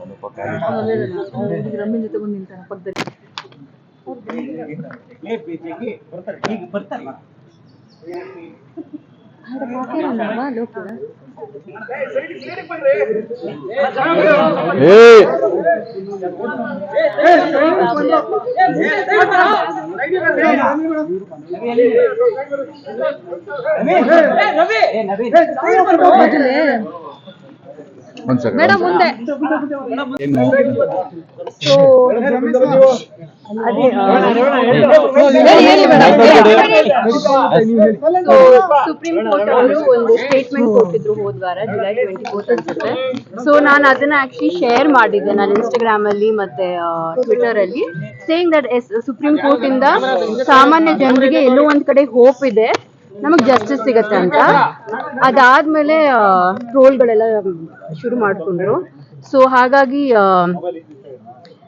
ಒಂದು ಪಕ್ಕ ರಮ್ಯನ್ ಜೊತೆ ಬಂದು ನಿಂತಾನೆ ಪಕ್ಕದಲ್ಲಿ ಹಾಕಿರಲ್ಲವಾ ಲೋಕಿಗ ಏ ಮೊದಲೇ ಒಂದ್ ಸೆಕೆಂಡ್ ಮೇಡಮ್ ಮುಂದೆ. ಸೊ ಸುಪ್ರೀಂ ಕೋರ್ಟ್ ಅವರು ಒಂದು ಸ್ಟೇಟ್ಮೆಂಟ್ ಕೊಟ್ಟಿದ್ರು ಹೋದ್ವಾರ ಜುಲೈ ಟ್ವೆಂಟಿ ಫೋರ್ತ್ ಅನ್ಸುತ್ತೆ ಸೊ ನಾನು ಅದನ್ನ ಆಕ್ಚುಲಿ ಶೇರ್ ಮಾಡಿದ್ದೆ. ನಾನು ಇನ್ಸ್ಟಾಗ್ರಾಮ್ ಅಲ್ಲಿ ಮತ್ತೆ ಟ್ವಿಟರ್ ಅಲ್ಲಿ saying that as supreme court ಇಂದ ಸಾಮಾನ್ಯ ಜನರಿಗೆ ಎಲ್ಲೋ ಒಂದ್ ಕಡೆ ಹೋಪ್ ಇದೆ. ನಮಗ್ ಜಸ್ಟಿಸ್ ಸಿಗತ್ತೆ ಅಂತ. ಅದಾದ್ಮೇಲೆ ಟ್ರೋಲ್ಗಳೆಲ್ಲ ಶುರು ಮಾಡ್ಕೊಂಡ್ರು. ಸೊ ಹಾಗಾಗಿ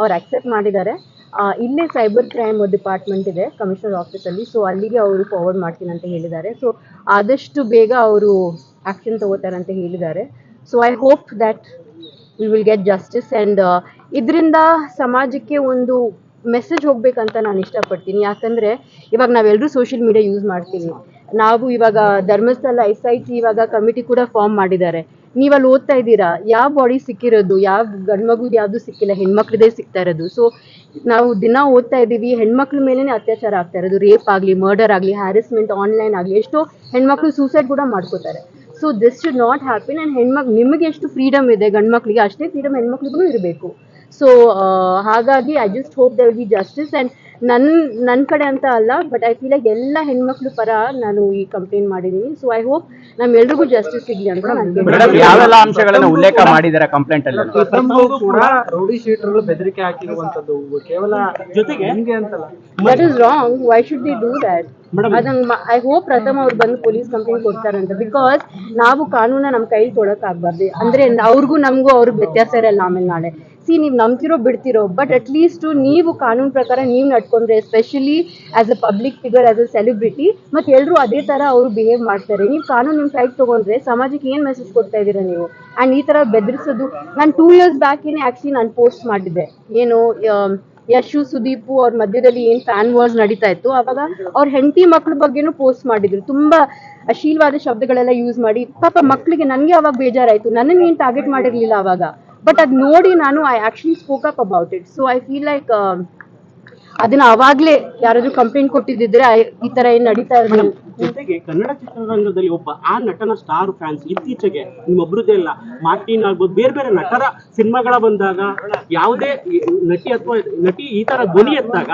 ಅವ್ರು ಅಕ್ಸೆಪ್ಟ್ ಮಾಡಿದ್ದಾರೆ. ಇಲ್ಲೇ ಸೈಬರ್ ಕ್ರೈಮ್ ಡಿಪಾರ್ಟ್ಮೆಂಟ್ ಇದೆ ಕಮಿಷನರ್ ಆಫೀಸಲ್ಲಿ ಸೊ ಅಲ್ಲಿಗೆ ಅವರು ಫಾರ್ವರ್ಡ್ ಮಾಡ್ತೀನಿ ಅಂತ ಹೇಳಿದ್ದಾರೆ. ಸೊ ಆದಷ್ಟು ಬೇಗ ಅವರು ಆ್ಯಕ್ಷನ್ ತಗೋತಾರೆ ಅಂತ ಹೇಳಿದ್ದಾರೆ. So I hope that we will get justice and ಇದರಿಂದ ಸಮಾಜಕ್ಕೆ ಒಂದು ಮೆಸೇಜ್ ಹೋಗ್ಬೇಕಂತ ನಾನು ಇಷ್ಟಪಡ್ತೀನಿ. ಯಾಕಂದರೆ ಇವಾಗ ನಾವೆಲ್ಲರೂ ಸೋಷಿಯಲ್ ಮೀಡಿಯಾ ಯೂಸ್ ಮಾಡ್ತೀವಿ. ನಾವು ಇವಾಗ ಧರ್ಮಸ್ಥಳ ಎಸ್ ಐ ಟಿ ಇವಾಗ ಕಮಿಟಿ ಕೂಡ ಫಾರ್ಮ್ ಮಾಡಿದ್ದಾರೆ. ನೀವು ಅಲ್ಲಿ ಓದ್ತಾ ಇದ್ದೀರಾ ಯಾವ ಬಾಡಿ ಸಿಕ್ಕಿರೋದು? ಯಾವ ಗಂಡು ಮಗು ಯಾವುದು ಸಿಕ್ಕಿಲ್ಲ? ಹೆಣ್ಮಕ್ಳದೇ ಸಿಗ್ತಾ ಇರೋದು. ಸೊ ನಾವು ದಿನ ಓದ್ತಾ ಇದ್ದೀವಿ ಹೆಣ್ಮಕ್ಳ ಮೇಲೇ ಅತ್ಯಾಚಾರ ಆಗ್ತಾ ಇರೋದು. ರೇಪ್ ಆಗಲಿ ಮರ್ಡರ್ ಆಗಲಿ ಹ್ಯಾರಸ್ಮೆಂಟ್ ಆನ್ಲೈನ್ ಆಗಲಿ, ಎಷ್ಟೋ ಹೆಣ್ಮಕ್ಳು ಸೂಸೈಡ್ ಕೂಡ ಮಾಡ್ಕೋತಾರೆ. So this should not happy and ಹೆಣ್ಮಕ್ ನಿಮಗೆ ಎಷ್ಟು ಫ್ರೀಡಮ್ ಇದೆ ಗಂಡು ಮಕ್ಳಿಗೆ ಅಷ್ಟೇ ಫ್ರೀಡಮ್ ಹೆಣ್ಮಕ್ಳಿಗೂ ಇರಬೇಕು. ಸೊ ಹಾಗಾಗಿ I just hope there be justice and ನನ್ನ ನನ್ನ ಕಡೆ ಅಂತ ಅಲ್ಲ ಬಟ್ ಐ ಫೀಲ್ ಲೈಕ್ ಎಲ್ಲ ಹೆಣ್ಮಕ್ಳು ಪರ ನಾನು ಈ ಕಂಪ್ಲೇಂಟ್ ಮಾಡಿದ್ದೀನಿ. ಸೊ ಐ ಹೋಪ್ ನಮ್ಮೆಲ್ರಿಗೂ ಜಸ್ಟಿಸ್ ಸಿಗಲಿ ಅಂತ ಮೇಡಮ್ ಯಾವೆಲ್ಲ ಅಂಶಗಳನ್ನ ಉಲ್ಲೇಖ ಮಾಡಿದ್ದಾರೆ ಕಂಪ್ಲೇಂಟ್ ಅಲ್ಲಿ? ಪ್ರಥಮದವರು ಕೂಡ ರೌಡಿ ಶೀಟರ್ಗಳು ಬೆದರಿಕೆ ಹಾಕಿರುವಂತದ್ದು ಕೇವಲ ಜೊತೆಗೆ ನಿಮ್ಗೆ ಅಂತಲ್ಲ. That is wrong why should they do that ಅದನ್ನ ಐ ಹೋಪ್ ಪ್ರಥಮ ಅವ್ರು ಬಂದು ಪೊಲೀಸ್ ಕಂಪ್ಲೇಂಟ್ ಕೊಡ್ತಾರಂತ. ಬಿಕಾಸ್ ನಾವು ಕಾನೂನ ನಮ್ಮ ಕೈಲಿ ಆಗ್ಬಾರ್ದು ಅಂದ್ರೆ ಅವ್ರಿಗೂ ನಮಗೂ ಅವ್ರಿಗೆ ವ್ಯತ್ಯಾಸ ಇರಲ್ಲ ಆಮೇಲೆ ನಾಳೆ. ಸಿ ನೀವು ನಂಬ್ತಿರೋ ಬಿಡ್ತಿರೋ ಬಟ್ ಅಟ್ ಲೀಸ್ಟ್ ನೀವು ಕಾನೂನು ಪ್ರಕಾರ ನೀವು ನಡ್ಕೊಂಡ್ರೆ especially as a public figure as a celebrity ಮತ್ತೆ ಎಲ್ಲರೂ ಅದೇ ತರ ಅವರು ಬಿಹೇವ್ ಮಾಡ್ತಾರೆ. ನೀವು ಕಾನೂನು ನಿಮ್ ಸೈಡ್ ತಗೊಂಡ್ರೆ ಸಮಾಜಕ್ಕೆ ಏನು ಮೆಸೇಜ್ ಕೊಡ್ತಾ ಇದ್ದೀರಾ ನೀವು? ಆ್ಯಂಡ್ ಈ ತರ ಬೆದರಿಸೋದು. ನಾನು ಟೂ ಇಯರ್ಸ್ ಬ್ಯಾಕ್ ಏನೇ ಆಕ್ಚುಲಿ ನಾನು ಪೋಸ್ಟ್ ಮಾಡಿದ್ದೆ. ಏನು ಯಶು, ಸುದೀಪು ಅವ್ರ ಮಧ್ಯದಲ್ಲಿ ಏನ್ ಫ್ಯಾನ್ ವಾರ್ಸ್ ನಡೀತಾ ಇತ್ತು, ಅವಾಗ ಅವ್ರ ಹೆಂಡತಿ ಮಕ್ಳ ಬಗ್ಗೆನೂ ಪೋಸ್ಟ್ ಮಾಡಿದ್ರು. ತುಂಬಾ ಅಶೀಲವಾದ ಶಬ್ದಗಳೆಲ್ಲ ಯೂಸ್ ಮಾಡಿ, ಪಾಪ ಮಕ್ಳಿಗೆ ನನಗೆ ಅವಾಗ ಬೇಜಾರಾಯ್ತು. ನನ್ನನ್ನು ಏನ್ ಟಾರ್ಗೆಟ್ ಮಾಡಿರ್ಲಿಲ್ಲ ಅವಾಗ. ಬಟ್ ಅದ್ ನೋಡಿ ನಾನು I actually spoke up about it so I feel like ಅದನ್ನ ಅವಾಗ್ಲೇ ಯಾರಾದ್ರೂ ಕಂಪ್ಲೇಂಟ್ ಕೊಟ್ಟಿದ್ದಿದ್ರೆ ಈ ತರ ಏನ್ ನಡೀತಾ ಇರಲಿಲ್ಲ. ಜೊತೆಗೆ ಕನ್ನಡ ಚಿತ್ರರಂಗದಲ್ಲಿ ಒಬ್ಬ ಆ ನಟನ ಸ್ಟಾರ್ ಫ್ಯಾನ್ಸ್ ಇತ್ತೀಚೆಗೆ ನಿಮ್ಮೊಬ್ಬರದೇ ಅಲ್ಲ ಮಾರ್ಟಿನ್ ಆಗ್ಬೋದು ಬೇರೆ ಬೇರೆ ನಟರ ಸಿನಿಮಾಗಳ ಬಂದಾಗ ಯಾವುದೇ ನಟಿ ಅಥವಾ ನಟಿ ಈ ತರ ಧ್ವನಿ ಎತ್ತಾಗ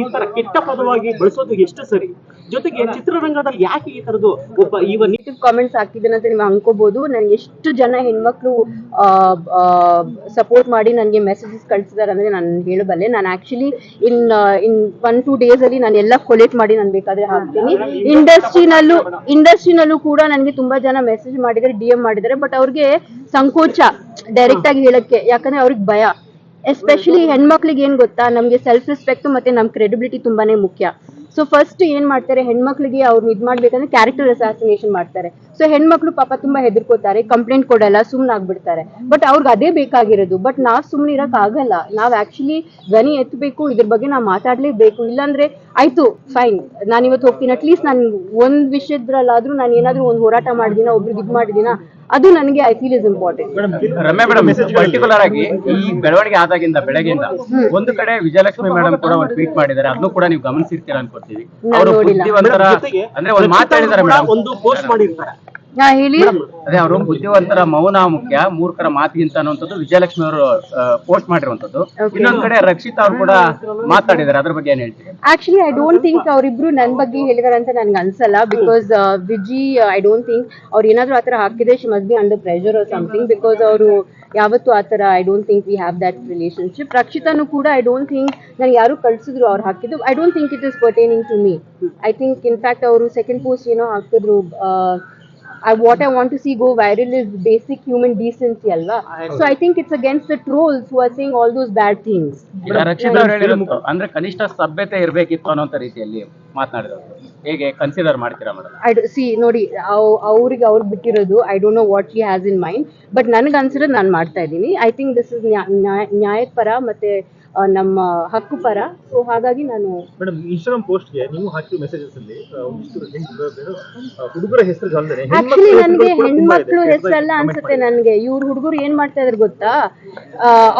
ಈ ತರ ಕೆಟ್ಟ ಪದವಾಗಿ ಬಳಸೋದು ಎಷ್ಟು ಸರಿ? ಜೊತೆಗೆ ಚಿತ್ರರಂಗದಲ್ಲಿ ಯಾಕೆ ಈ ತರದ್ದು ಒಬ್ಬ ಈ ನೆಗೆಟಿವ್ ಕಾಮೆಂಟ್ಸ್ ಹಾಕಿದ್ದೇನೆ ಅಂತ ನೀವು ಅನ್ಕೋಬಹುದು ನನ್ಗೆ ಎಷ್ಟು ಜನ ಹೆಣ್ಮಕ್ಳು ಸಪೋರ್ಟ್ ಮಾಡಿ ನನಗೆ ಮೆಸೇಜಸ್ ಕಳ್ಸಿದಾರೆ ಅಂದ್ರೆ ನಾನು ಹೇಳಬಲ್ಲೆ. ನಾನು actually in in one two days ಅಲ್ಲಿ ನಾನು ಎಲ್ಲ ಕೊಲೆಕ್ಟ್ ಮಾಡಿ ನಾನು ಬೇಕಾದ್ರೆ ಹಾಕ್ತೀನಿ. ಇಂಡಸ್ಟ್ರಿನಲ್ಲೂ ಇಂಡಸ್ಟ್ರಿನಲ್ಲೂ ಕೂಡ ನನಗೆ ತುಂಬಾ ಜನ ಮೆಸೇಜ್ ಮಾಡಿದ್ದಾರೆ ಡಿ ಎಂ ಮಾಡಿದ್ದಾರೆ ಬಟ್ ಅವ್ರಿಗೆ ಸಂಕೋಚ ಡೈರೆಕ್ಟ್ ಆಗಿ ಹೇಳಕ್ಕೆ, ಯಾಕಂದ್ರೆ ಅವ್ರಿಗೆ ಭಯ. ಎಸ್ಪೆಷಲಿ ಹೆಣ್ಮಕ್ಳಿಗೆ ಏನ್ ಗೊತ್ತಾ, ನಮ್ಗೆ ಸೆಲ್ಫ್ ರೆಸ್ಪೆಕ್ಟ್ ಮತ್ತೆ ನಮ್ ಕ್ರೆಡಿಬಿಲಿಟಿ ತುಂಬಾನೇ ಮುಖ್ಯ. ಸೊ ಫಸ್ಟ್ ಏನ್ ಮಾಡ್ತಾರೆ, ಹೆಣ್ಮಕ್ಳಿಗೆ ಅವ್ರು ಇದ್ ಮಾಡ್ಬೇಕಂದ್ರೆ ಕ್ಯಾರೆಕ್ಟರ್ ಅಸಾಸಿನೇಷನ್ ಮಾಡ್ತಾರೆ. ಸೊ ಹೆಣ್ಮಕ್ಳು ಪಾಪ ತುಂಬಾ ಹೆದರ್ಕೋತಾರೆ ಕಂಪ್ಲೇಂಟ್ ಕೊಡಲ್ಲ ಸುಮ್ನೆ ಆಗ್ಬಿಡ್ತಾರೆ. ಬಟ್ ಅವ್ರಿಗೆ ಅದೇ ಬೇಕಾಗಿರೋದು. ಬಟ್ ನಾವ್ ಸುಮ್ನೆ ಇರಕ್ ಆಗಲ್ಲ. ನಾವ್ ಆಕ್ಚುಲಿ ಧ್ವನಿ ಎತ್ತಬೇಕು ಇದ್ರ ಬಗ್ಗೆ ನಾವು ಮಾತಾಡ್ಲೇಬೇಕು. ಇಲ್ಲಾಂದ್ರೆ ಆಯ್ತು ಫೈನ್ ನಾನು ಇವತ್ತು ಹೋಗ್ತೀನಿ. ಅಟ್ಲೀಸ್ಟ್ ನಾನು ಒಂದ್ ವಿಷಯದ್ರಲ್ಲಾದ್ರೂ ನಾನು ಏನಾದ್ರೂ ಒಂದು ಹೋರಾಟ ಮಾಡಿದಿನ ಒಬ್ರಿಗೆ ಇದ್ ಮಾಡಿದಿನ ಅದು ನನಗೆ I feel is important Ramya madam particular ಆಗಿ ಈ ಬೆಳವಣಿಗೆ ಆದಾಗಿಂದ ಬೆಳಗ್ಗೆಯಿಂದ ಒಂದು ಕಡೆ ವಿಜಯಲಕ್ಷ್ಮಿ ಮೇಡಮ್ ಕೂಡ ಒಂದು ಟ್ವೀಟ್ ಮಾಡಿದ್ದಾರೆ. ಅದನ್ನು ಕೂಡ ನೀವು ಗಮನಿಸಿರ್ತೀರಾ ಅನ್ಕೋತೀವಿ ನಾನ್ ಅವರು ಅಂದ್ರೆ ಒಂದು ಮಾತಾಡಿದ್ದಾರೆ ಮೇಡಮ್ ಒಂದು ಪೋಸ್ಟ್ ಮಾಡಿರ್ತಾರೆ. ಹೇಳಿ. ಅದೇ ಅವರು ಬುದ್ಧಿವಂತರ ಮೌನ ಮುಖ್ಯ ಮೂರ್ಖರ ಮಾತಿಗಿಂತ ಅನ್ನುವಂಥದ್ದು ವಿಜಯಲಕ್ಷ್ಮಿ ಅವರು ಪೋಸ್ಟ್ ಮಾಡಿರುವಂತದ್ದು. ಇನ್ನೊಂದ್ ಕಡೆ ರಕ್ಷಿತ್ ಅವ್ರು ಕೂಡ ಮಾತಾಡಿದ್ದಾರೆ. ಅದ್ರ ಬಗ್ಗೆ ಏನ್ ಹೇಳ್ತೀರಿ? ಆಕ್ಚುಲಿ ಐ ಡೋಂಟ್ ಥಿಂಕ್ ಅವರಿಬ್ರು ನನ್ ಬಗ್ಗೆ ಹೇಳಿದಾರೆ ಅಂತ ನನ್ಗೆ ಅನ್ಸಲ್ಲ because Viji I don't think ಅವ್ರು ಏನಾದ್ರು ಆತರ ಹಾಕಿದ್ರೆ she must be under pressure or something because ಅವರು ಯಾವತ್ತು ಆತರ I don't think we have that relationship ರಕ್ಷಿತಾನು ಕೂಡ ಐ ಡೋಂಟ್ ಥಿಂಕ್ ನನಗೆ ಯಾರು ಕಳ್ಸಿದ್ರು ಅವ್ರು ಹಾಕಿದ್ದು. I don't think it is pertaining to me I think in fact ಅವರು ಸೆಕೆಂಡ್ ಪೋಸ್ಟ್ ಏನೋ ಹಾಕಿದ್ರು I, what I want to see go viral is basic human decency, alva. So I think it's against the trolls who are saying all those bad things. ಈಗ ರಕ್ಷಿತ್ ಅವ್ರು ಹೇಳಿರೋದು ಅಂದ್ರೆ ಕನಿಷ್ಠ ಸಭ್ಯತೆ ಇರ್ಬೇಕಿತ್ತು ಅನ್ನೋಂಥ ರೀತಿಯಲ್ಲಿ ಮಾತನಾಡಿದ್ರು ಹೇಗೆ ಕನ್ಸಿಡರ್ ಮಾಡ್ತೀರಾ ಮೇಡಮ್ ಐ ಸಿ ನೋಡಿ ಅವ್ರಿಗೆ ಅವ್ರಿಗೆ ಅವ್ರು ಬಿಟ್ಟಿರೋದು I don't know what she has in mind but ನನಗೆ ಅನ್ಸಿರೋದು ನಾನು ಮಾಡ್ತಾ ಇದ್ದೀನಿ. ಐ ಥಿಂಕ್ ದಿಸ್ ಇಸ್ ನ್ಯಾಯದ ಪರ ಮತ್ತೆ ನಮ್ಮ ಹಕ್ಕು ಪರ. ಸೊ ಹಾಗಾಗಿ ನಾನು ಮೇಡಮ್ ಇನ್ಸ್ಟಾಗ್ರಾಮ್ ಪೋಸ್ಟ್ಗೆ ನೀವು ಹಾಕಿರೋ ಮೆಸೇಜಸ್ ಅಲ್ಲಿ ಹುಡುಗರ ಹೆಸರು ಆಕ್ಚುಲಿ ನನಗೆ ಹೆಣ್ಮಕ್ಳು ಹೆಸರೆಲ್ಲ ಅನ್ಸುತ್ತೆ ನನಗೆ. ಇವ್ರ ಹುಡುಗರು ಏನ್ ಮಾಡ್ತಾ ಇದಾರೆ ಗೊತ್ತಾ?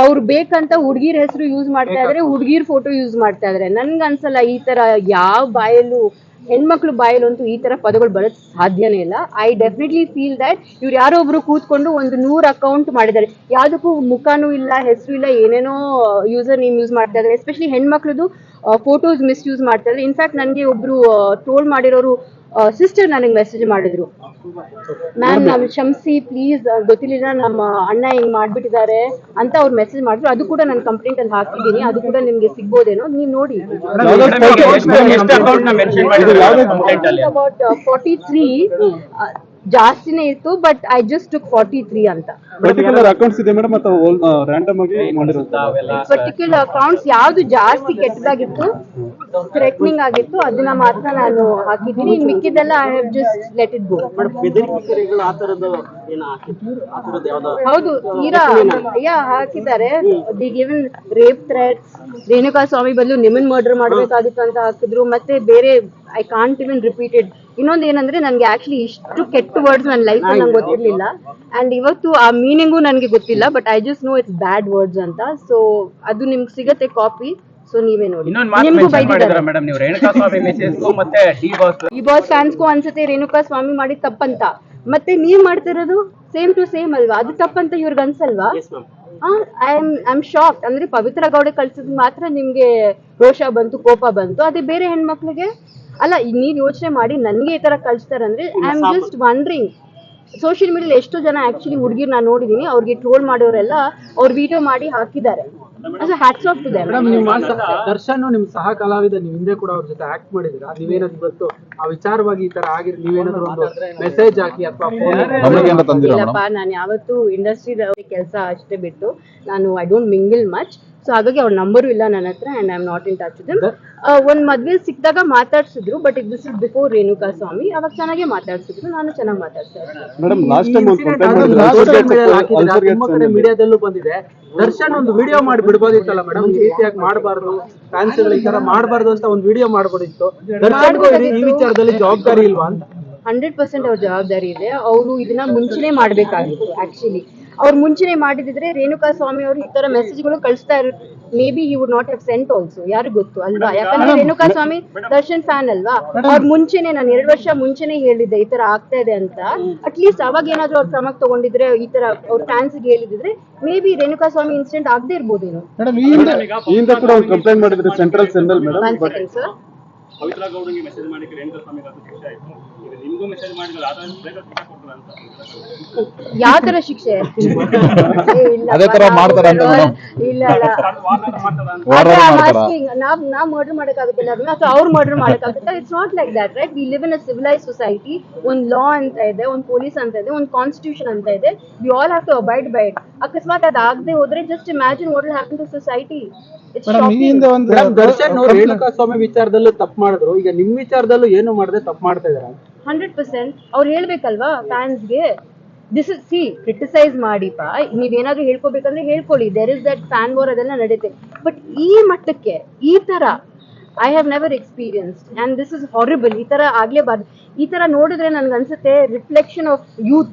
ಅವ್ರು ಬೇಕಂತ ಹುಡುಗಿರ ಹೆಸರು ಯೂಸ್ ಮಾಡ್ತಾ ಇದ್ರೆ ಹುಡುಗಿರ್ ಫೋಟೋ ಯೂಸ್ ಮಾಡ್ತಾ ಇದಾರೆ. ನನ್ಗೆ ಅನ್ಸಲ್ಲ ಈ ತರ ಯಾವ ಬಾಯಲ್ಲೂ ಹೆಣ್ಮಕ್ಳು ಬಾಯಲ್ಲಂತೂ ಈ ತರ ಪದಗಳು ಬರೋದ್ ಸಾಧ್ಯನೇ ಇಲ್ಲ. ಐ ಡೆಫಿನೆಟ್ಲಿ ಫೀಲ್ ದಟ್ ಇವ್ರು ಯಾರೋ ಒಬ್ರು ಕೂತ್ಕೊಂಡು ಒಂದು ನೂರು ಅಕೌಂಟ್ ಮಾಡಿದ್ದಾರೆ. ಯಾವುದಕ್ಕೂ ಮುಖನೂ ಇಲ್ಲ, ಹೆಸರು ಇಲ್ಲ, ಏನೇನೋ ಯೂಸರ್ ನೇಮ್ ಯೂಸ್ ಮಾಡ್ತಾ ಇದ್ದಾರೆ. ಎಸ್ಪೆಷಲಿ ಹೆಣ್ಮಕ್ಳದು ಫೋಟೋಸ್ ಮಿಸ್ಯೂಸ್ ಮಾಡ್ತಾ ಇದ್ದಾರೆ. ಇನ್ಫ್ಯಾಕ್ಟ್ ನನಗೆ ಒಬ್ರು ಟ್ರೋಲ್ ಮಾಡಿರೋರು ಸಿಸ್ಟರ್ ನನಗೆ ಮೆಸೇಜ್ ಮಾಡಿದ್ರು. ಮ್ಯಾಮ್ ನಮ್ ಕ್ಷಮಿಸಿ ಪ್ಲೀಸ್ ಗೊತ್ತಿಲ್ಲ ನಮ್ಮ ಅಣ್ಣ ಹಿಂಗ್ ಮಾಡ್ಬಿಟ್ಟಿದ್ದಾರೆ ಅಂತ ಅವ್ರು ಮೆಸೇಜ್ ಮಾಡಿದ್ರು. ಅದು ಕೂಡ ನಾನು ಕಂಪ್ಲೇಂಟ್ ಅಲ್ಲಿ ಹಾಕಿದ್ದೀನಿ. ಅದು ಕೂಡ ನಿಮ್ಗೆ ಸಿಗ್ಬೋದೇನೋ ನೀವು ನೋಡಿ. ಎಷ್ಟು ಅಕೌಂಟ್ನ ಮೆನ್ಷನ್ ಮಾಡಿದ್ರು ಕಂಪ್ಲೇಂಟ್ ಅಲ್ಲಿ? ಅಬೌಟ್ ಫಾರ್ಟಿ ತ್ರೀ ಜಾಸ್ತಿನೇ ಇತ್ತು but I just took forty three ಅಂತ. ಪರ್ಟಿಕ್ಯುಲರ್ ಅಕೌಂಟ್ಸ್ ಇದೆ ಮೇಡಮ್ ಅಥವಾ ರ್ಯಾಂಡಮ್ ಆಗಿ ಮಾಡಿರೋದು? ಪರ್ಟಿಕ್ಯುಲರ್ ಅಕೌಂಟ್ಸ್ ಯಾವ್ದು ಜಾಸ್ತಿ ಕೆಟ್ಟದಾಗಿತ್ತು ಥ್ರೆಟ್ನಿಂಗ್ ಆಗಿತ್ತು ಅದನ್ನ ಮಾತ್ರ ನಾನು ಹಾಕಿದ್ದೀನಿ. ಇನ್ ಮಿಕ್ಕಿದೆಲ್ಲ I have just let it go ಹೌದು ತೀರಾ ಅಯ್ಯ ಹಾಕಿದ್ದಾರೆ. The given rape threats Renuka Swamy ಬದಲು ನಿಮ್ಮನ್ ಮರ್ಡರ್ ಮಾಡ್ಬೇಕಾಗಿತ್ತು ಅಂತ ಹಾಕಿದ್ರು. ಮತ್ತೆ ಬೇರೆ ಐ ಕಾಂಟ್ ಇವನ್ ರಿಪೀಟೆಡ್ ಇನ್ನೊಂದು ಏನಂದ್ರೆ ನನಗೆ ಆಕ್ಚುಲಿ ಇಷ್ಟು ಕೆಟ್ಟ ವರ್ಡ್ಸ್ ನನ್ನ ಲೈಫ್ ನಂಗೆ ಗೊತ್ತಿರಲಿಲ್ಲ. ಅಂಡ್ ಇವತ್ತು ಆ ಮೀನಿಂಗು ನನಗೆ ಗೊತ್ತಿಲ್ಲ but I just know it's bad words ಅಂತ. ಸೊ ಅದು ನಿಮ್ಗೆ ಸಿಗತ್ತೆ ಕಾಪಿ ಸೊ ನೀವೇ ನೋಡಿ. ನಿಮ್ಗೂ ಬೈದಿದ್ದಾರೆ. ಈ ಬಾಸ್ ಫ್ಯಾನ್ಸ್ಗೂ ಅನ್ಸುತ್ತೆ ರೇಣುಕಾ ಸ್ವಾಮಿ ಮಾಡಿದ ತಪ್ಪಂತ. ಮತ್ತೆ ನೀವ್ ಮಾಡ್ತಿರೋದು ಸೇಮ್ ಟು ಸೇಮ್ ಅಲ್ವಾ? ಅದು ತಪ್ಪಂತ ಇವ್ರಿಗೆ ಅನ್ಸಲ್ವಾ? Yes ma'am I am I am shock ಅಂದ್ರೆ ಪವಿತ್ರ ಗೌಡ ಕಳ್ಸಿದ್ ಮಾತ್ರ ನಿಮ್ಗೆ ರೋಷ ಬಂತು ಕೋಪ ಬಂತು. ಅದೇ ಬೇರೆ ಹೆಣ್ಮಕ್ಳಿಗೆ? ಅಲ್ಲ ಈಗ ನೀವ್ ಯೋಚನೆ ಮಾಡಿ ನನ್ಗೆ ಈ ತರ ಕಳ್ಸ್ತಾರಂದ್ರೆ I am just wondering social ಮೀಡಿಯಲ್ಲಿ ಎಷ್ಟು ಜನ ಆಕ್ಚುಲಿ ಹುಡುಗಿರ್ ನಾನು ನೋಡಿದೀನಿ ಅವ್ರಿಗೆ ಟ್ರೋಲ್ ಮಾಡೋರೆಲ್ಲ ಅವ್ರ ವಿಡಿಯೋ ಮಾಡಿ ಹಾಕಿದ್ದಾರೆ. ಹ್ಯಾಟ್ಸ್ ಆಫ್ ಟು ದೆಮ್ ನಿಮ್ಮ ದರ್ಶನ್ ನಿಮ್ ಸಹ ಕಲಾವಿದ ನೀವು ಹಿಂದೆ ಕೂಡ ಅವ್ರ ಜೊತೆ ಆಕ್ಟ್ ಮಾಡಿದಿರಾ ನೀವೇನಾದ್ರು ಇವತ್ತು ಆ ವಿಚಾರವಾಗಿ ಈ ತರ ಆಗಿರ್ ನೀವೇನಾದ್ರು ಒಂದು ಮೆಸೇಜ್ ಹಾಕಿ ಅಥವಾ ನಾನು ಯಾವತ್ತು ಇಂಡಸ್ಟ್ರಿ ಕೆಲಸ ಅಷ್ಟೇ ಬಿಟ್ಟು ನಾನು I don't mingle much so ಹಾಗಾಗಿ ಅವ್ರ ನಂಬರು ಇಲ್ಲ ನನ್ನ ಹತ್ರ and I am not in touch them ಒಂದ್ ಮದ್ವೆ ಸಿಕ್ಕಿದಾಗ ಮಾತಾಡ್ಸಿದ್ರು ಬಟ್ ಇದು this is before Renuka Swamy ಅವಾಗ ಚೆನ್ನಾಗೇ ಮಾತಾಡ್ಸಿದ್ರು ನಾನು ಚೆನ್ನಾಗಿ ಮಾತಾಡ್ತಾ ಇದ್ದೆ ಮೀಡಿಯಾದಲ್ಲೂ ಬಂದಿದೆ. ದರ್ಶನ್ ಒಂದು ವಿಡಿಯೋ ಮಾಡಿ ಬಿಡ್ಬೋದಿತ್ತಲ್ಲ ಮೇಡಮ್ ಈ ರೀತಿಯಾಗಿ ಮಾಡಬಾರ್ದು ಫ್ಯಾನ್ಸ್ ಈ ತರ ಮಾಡಬಾರ್ದು ಅಂತ ಒಂದು ವಿಡಿಯೋ ಮಾಡ್ಬೋದಿತ್ತು. ದರ್ಶನ್ ಈ- ಈ ವಿಚಾರದಲ್ಲಿ ಜವಾಬ್ದಾರಿ ಇಲ್ವಾ ಅಂತ? ಹಂಡ್ರೆಡ್ ಪರ್ಸೆಂಟ್ ಅವ್ರ ಜವಾಬ್ದಾರಿ ಇದೆ. ಅವರು ಇದನ್ನ ಮುಂಚೆನೆ ಮಾಡ್ಬೇಕಾಗಿತ್ತು ಆಕ್ಚುಲಿ ಅವ್ರು ಮುಂಚೆನೆ ಮಾಡಿದಿದ್ರೆ ರೇಣುಕಾ ಸ್ವಾಮಿ ಅವರು ಈ ತರ ಮೆಸೇಜ್ಗಳು ಕಳಿಸ್ತಾ ಇರೋ maybe you would not have sent also ಯಾರು ಗೊತ್ತು ಅಲ್ವಾ? ಯಾಕಂದ್ರೆ ರೇಣುಕಾ ಸ್ವಾಮಿ ದರ್ಶನ್ ಫ್ಯಾನ್ ಅಲ್ವಾ? ಅವ್ರ ಮುಂಚೆನೆ ನಾನು ಎರಡು ವರ್ಷ ಮುಂಚೆನೆ ಹೇಳಿದ್ದೆ ಈ ತರ ಆಗ್ತಾ ಇದೆ ಅಂತ. ಅಟ್ಲೀಸ್ಟ್ ಅವಾಗ ಏನಾದ್ರು ಅವ್ರ ಕ್ರಮಕ್ಕೆ ತಗೊಂಡಿದ್ರೆ ಈ ತರ ಅವ್ರ ಫ್ಯಾನ್ಸ್ಗೆ ಹೇಳಿದಿದ್ರೆ maybe Renuka Swamy incident ಆಗದೆ ಇರ್ಬೋದೇನು. ಮೇಡಮ್ ಈ ಹಿಂದೆ ಕೂಡ ಕಂಪ್ಲೇಂಟ್ ಮಾಡಿದ್ರೆ central central madam sir Pavithra ಗೌಡಂಗೆ message ಮಾಡಿ ರೇಣುಕಾ ಸ್ವಾಮಿಗೆ ಅದು ಶಿಕ್ಷೆ ಆಯ್ತು? ಈಗ ನಿಮ್ಗೂ ಮೆಸೇಜ್ ಮಾಡಿದ್ರೆ ಆದ್ರೆ ಶಿಕ್ಷೆ ಕೊಡ್ತಾರೆ ಅಂತ. ಯಾವ ತರ ಶಿಕ್ಷೆ? ಏ, ಇಲ್ಲ ಅದೇ ತರ ಮಾಡ್ತಾರೆ ಅಂತ ಇಲ್ಲ ನಾವ್ ನಾವ್ ಮರ್ಡರ್ ಮಾಡಕ್ಕಾಗುತ್ತಿಲ್ಲ ಅದನ್ನ ಅಥವಾ ಅವ್ರು murder ಮಾಡಕ್ಕಾಗುತ್ತಾ it's not like that right we live in a civilise society ಒಂದ್ ಲಾ ಅಂತ ಇದೆ ಒಂದ್ ಪೊಲೀಸ್ ಅಂತ ಇದೆ ಒಂದ್ ಕಾನ್ಸ್ಟಿಟ್ಯೂಷನ್ ಅಂತ ಇದೆ. We all have to abide by it ಅಕಸ್ಮಾತ್ ಅದ್ ಆಗದೆ ಹೋದ್ರೆ just imagine what will happen to society Darshan ಅವ್ರು ರೇಣುಕಾ ಸ್ವಾಮಿ ವಿಚಾರದಲ್ಲೂ ತಪ್ಪು ಮಾಡಿದ್ರು. ಈಗ ನಿಮ್ ವಿಚಾರದಲ್ಲೂ ಏನು ಮಾಡದೆ ತಪ್ಪು ಮಾಡ್ತಾ ಇದಾರೆ ಹಂಡ್ರೆಡ್ ಪರ್ಸೆಂಟ್ ಅವ್ರು ಹೇಳ್ಬೇಕಲ್ವಾ ಫ್ಯಾನ್ಸ್ಗೆ ದಿಸ್ ಇಸ್ ಸಿ ಕ್ರಿಟಿಸೈಸ್ ಮಾಡಿಪ್ಪ. ನೀವೇನಾದ್ರೂ ಹೇಳ್ಕೊಬೇಕಂದ್ರೆ ಹೇಳ್ಕೊಳ್ಳಿ. There is that fan war ಅದೆಲ್ಲ ನಡೀತೆ. ಬಟ್ ಈ ಮಟ್ಟಕ್ಕೆ ಈ ತರ I have never experience and this is horrible ಈ ತರ ಆಗ್ಲೇಬಾರ್ದು. ಈ ತರ ನೋಡಿದ್ರೆ ನನ್ಗೆ ಅನ್ಸುತ್ತೆ ರಿಫ್ಲೆಕ್ಷನ್ ಆಫ್ ಯೂತ್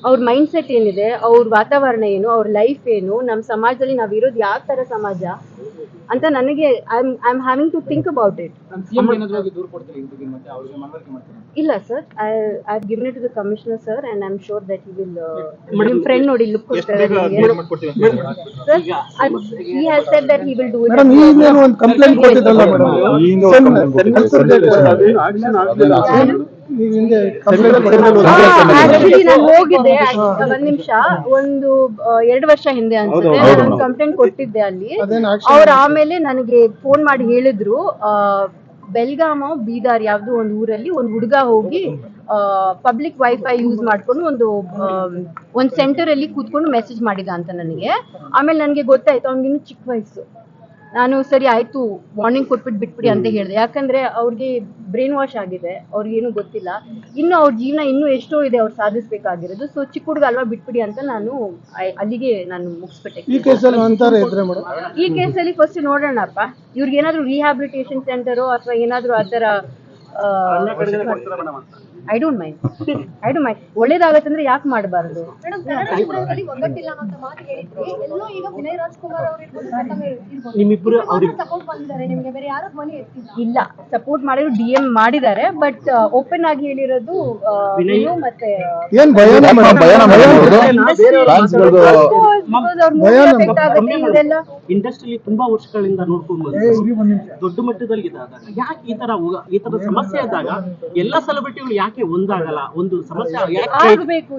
ಅವ್ರ ಮೈಂಡ್ ಸೆಟ್ ಏನಿದೆ ಅವ್ರ ವಾತಾವರಣ ಏನು ಅವ್ರ ಲೈಫ್ ಏನು ನಮ್ಮ ಸಮಾಜದಲ್ಲಿ ನಾವಿರೋದು ಯಾವ ತರ ಸಮಾಜ ಅಂತ ನನಗೆ I am having to think about it ಇಲ್ಲ sir I I given it to the commissioner sir and I am sure that he will ನಿಮ್ಮ ಫ್ರೆಂಡ್ ನೋಡಿ ಲುಕ್ ಕೊಡ್ತಾರೆ. Sir he has said that he will do it madam ಈಗೇನು ಒಂದು complaint ಕೊಟ್ಟಿದ್ದಲ್ಲ madam ನೀವು ಹಿಂದೆ actually ನಾನು ಹೋಗಿದ್ದೆ ಒಂದ್ ನಿಮಿಷ. ಒಂದು ಎರಡು ವರ್ಷ ಹಿಂದೆ ಅನ್ಸುತ್ತೆ. ನಾನು ಕಂಪ್ಲೇಂಟ್ ಕೊಟ್ಟಿದ್ದೆ ಅಲ್ಲಿ. ಅವ್ರು ಆಮೇಲೆ ನನಗೆ ಫೋನ್ ಮಾಡಿ ಹೇಳಿದ್ರು ಆ, ಬೆಲ್ಗಾಮ ಬೀದಾರ್ ಯಾವ್ದು ಒಂದು ಊರಲ್ಲಿ ಒಂದು ಹುಡುಗ ಹೋಗಿ ಪಬ್ಲಿಕ್ ವೈಫೈ ಯೂಸ್ ಮಾಡ್ಕೊಂಡು ಒಂದು ಒಂದು ಒಂದ್ ಸೆಂಟರ್ ಅಲ್ಲಿ ಕೂತ್ಕೊಂಡು ಮೆಸೇಜ್ ಮಾಡಿದ ಅಂತ ನನಗೆ. ಆಮೇಲೆ ನನಗೆ ಗೊತ್ತಾಯ್ತು ಅವ್ನಿಗಿನ್ನು ಚಿಕ್ಕ ವಯಸ್ಸು. ನಾನು ಸರಿ ಆಯ್ತು ವಾರ್ನಿಂಗ್ ಕೊಟ್ಬಿಟ್ಟು ಬಿಟ್ಬಿಡಿ ಅಂತ ಹೇಳಿದೆ. ಯಾಕಂದ್ರೆ ಅವ್ರಿಗೆ ಬ್ರೈನ್ ವಾಶ್ ಆಗಿದೆ ಅವ್ರಿಗೇನು ಗೊತ್ತಿಲ್ಲ. ಇನ್ನು ಅವ್ರ ಜೀವನ ಇನ್ನೂ ಎಷ್ಟೋ ಇದೆ ಅವ್ರು ಸಾಧಿಸ್ಬೇಕಾಗಿರೋದು. ಸೊ ಚಿಕ್ಕ ಹುಡುಗ ಅಲ್ವಾ ಬಿಟ್ಬಿಡಿ ಅಂತ ನಾನು ಅಲ್ಲಿಗೆ ನಾನು ಮುಗಿಸ್ಬಿಟ್ಟೆ. ಈ ಕೇಸಲ್ಲಿ ಅಂತಾರೆ ಇದ್ರೆ ಮೇಡಮ್? ಈ ಕೇಸಲ್ಲಿ ಫಸ್ಟ್ ನೋಡೋಣಪ್ಪ. ಇವ್ರಿಗೆ ಏನಾದ್ರು ರಿಹ್ಯಾಬಿಲಿಟೇಷನ್ ಸೆಂಟರು ಅಥವಾ ಏನಾದ್ರು ಆ ಥರ I don't mind I don't mind ಒಳ್ಳೇದಾಗತ್ತಂದ್ರೆ ಯಾಕೆ ಮಾಡಬಾರ್ದು? ಇಲ್ಲ. ಸಪೋರ್ಟ್ ಮಾಡಿದ್ರು ಡಿ ಎಂ ಮಾಡಿದ್ದಾರೆ ಬಟ್ ಓಪನ್ ಆಗಿ ಹೇಳಿರೋದು ವಿನಯ್ ಮತ್ತೆ ಇದೆಲ್ಲ. ಇಂಡಸ್ಟ್ರಿಲಿ ತುಂಬಾ ವರ್ಷಗಳಿಂದ ನೋಡ್ಕೊಂಡು. ದೊಡ್ಡ ಮಟ್ಟದಲ್ಲಿ ಇದ್ದಾಗ ಯಾಕೆ ಈ ತರ ಈ ತರ ಸಮಸ್ಯೆ ಆದಾಗ ಎಲ್ಲ ಸೆಲೆಬ್ರಿಟಿಗಳು ಯಾಕೆ ಒಂದಾಗಲ್ಲ? ಒಂದು ಸಮಸ್ಯೆ ಆಗಬೇಕು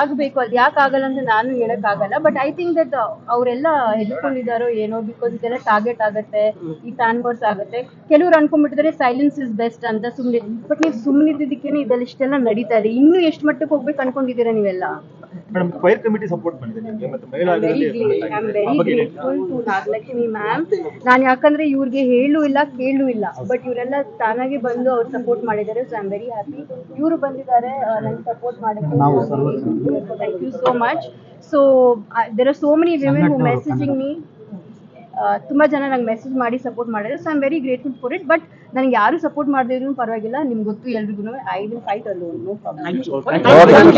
ಆಗ್ಬೇಕು. ಅದು ಯಾಕೆ ಆಗಲ್ಲ ಅಂತ ನಾನು ಹೇಳಕ್ ಆಗಲ್ಲ ಬಟ್ ಐ ಥಿಂಕ್ ದಟ್ ಅವರೆಲ್ಲ ಹೆದ್ಕೊಂಡಿದಾರೋ ಏನೋ ಬಿಕಾಸ್ ಇದೆಲ್ಲ ಟಾರ್ಗೆಟ್ ಆಗುತ್ತೆ ಈ ಫ್ಯಾನ್ ಬೋರ್ಸ್ ಆಗತ್ತೆ. ಕೆಲವ್ರು ಅನ್ಕೊಂಡ್ಬಿಟ್ಟಿದ್ರೆ ಸೈಲೆನ್ಸ್ ಇಸ್ ಬೆಸ್ಟ್ ಅಂತ ಸುಮ್ಮನೆ ಬಟ್ ನೀವು ಸುಮ್ಮನಿದ್ದಕ್ಕೇನೆ ಇದೆಲ್ಲ ಇಷ್ಟೆಲ್ಲ ನಡೀತಾ ಇದೆ. ಇನ್ನೂ ಎಷ್ಟು ಮಟ್ಟಕ್ಕೆ ಹೋಗ್ಬೇಕು ಅನ್ಕೊಂಡಿದ್ದೀರಾ ನೀವೆಲ್ಲ? ಮೇಡಮ್ ಫೈರ್ ಕಮಿಟಿ ಸಪೋರ್ಟ್ ಮಾಡಿದೆ ನಿಮಗೆ ಮತ್ತೆ ಮಹಿಳಾ very I am very grateful to Nagalakshmi ma'am ನಾನು ಯಾಕಂದ್ರೆ ಇವ್ರಿಗೆ ಹೇಳು ಇಲ್ಲ ಕೇಳು ಇಲ್ಲ. ಬಟ್ ಇವರೆಲ್ಲ ತಾನಾಗೆ ಬಂದು ಅವ್ರು ಸಪೋರ್ಟ್ ಮಾಡಿದ್ದಾರೆ so I am very happy ಇವರು ಬಂದಿದ್ದಾರೆ ನಂಗೆ ಸಪೋರ್ಟ್ ಮಾಡೋಕ್ಕೆ thank you so much so there are so many women who messaging me ತುಂಬ ಜನ ನಂಗೆ ಮೆಸೇಜ್ ಮಾಡಿ ಸಪೋರ್ಟ್ ಮಾಡಿದ್ರು so I am very grateful for it but ನನಗೆ ಯಾರು ಸಪೋರ್ಟ್ ಮಾಡಿದ್ರು ಪರವಾಗಿಲ್ಲ. ನಿಮ್ಗೆ ಗೊತ್ತು ಎಲ್ರಿಗೂ ಐ ವಿಲ್ ಫೈಟ್ ಅಲ್ಲೋ ನೋ ಪ್ರಾಬ್ಲಮ್.